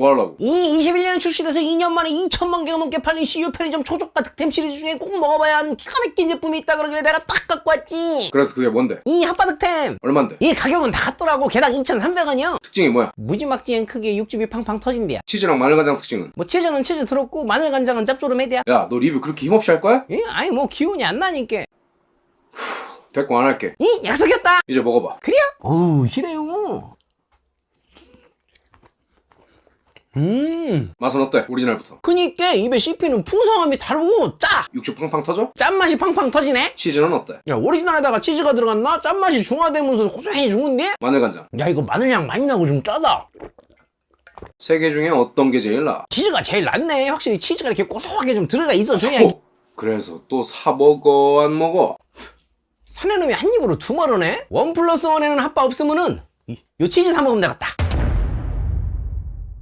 뭐 하려고? 이 21년에 출시돼서 2년 만에 2천만 개가 넘게 팔린 CU 편의점 초저가 득템 시리즈 중에 꼭 먹어봐야 하는 기가 막힌 제품이 있다 그러길래 내가 딱 갖고 왔지. 그래서 그게 뭔데? 이 핫바 득템. 얼만데? 이 가격은 다 같더라고. 개당 2,300원이요. 특징이 뭐야? 무지막지한 크기에 육즙이 팡팡 터진대야. 치즈랑 마늘간장 특징은? 뭐 치즈는 치즈 들었고 마늘 간장은 짭조름해대야. 야, 너 리뷰 그렇게 힘없이 할 거야? 예? 아니 뭐 기운이 안 나니까. 됐고 안 할게. 이 약속이었다. 이제 먹어봐. 그래요? 어우 싫어요. 음. 맛은 어때? 오리지널부터. 그니까 입에 씹히는 풍성함이 다르고 짜. 육즙 팡팡 터져? 짠맛이 팡팡 터지네. 치즈는 어때? 야 오리지널에다가 치즈가 들어갔나? 짠맛이 중화되면서 고소해 죽은데? 마늘간장. 야 이거 마늘향 많이 나고 좀 짜다. 세 개 중에 어떤 게 제일 나아? 치즈가 제일 낫네. 확실히 치즈가 이렇게 고소하게 좀 들어가 있어 줘야 어? 그래서 또 사 먹어 안 먹어? 사내 놈이 한 입으로 두 마리네? 원 플러스 원에는 핫바 없으면은 이- 요 치즈 사 먹으면 되겠다.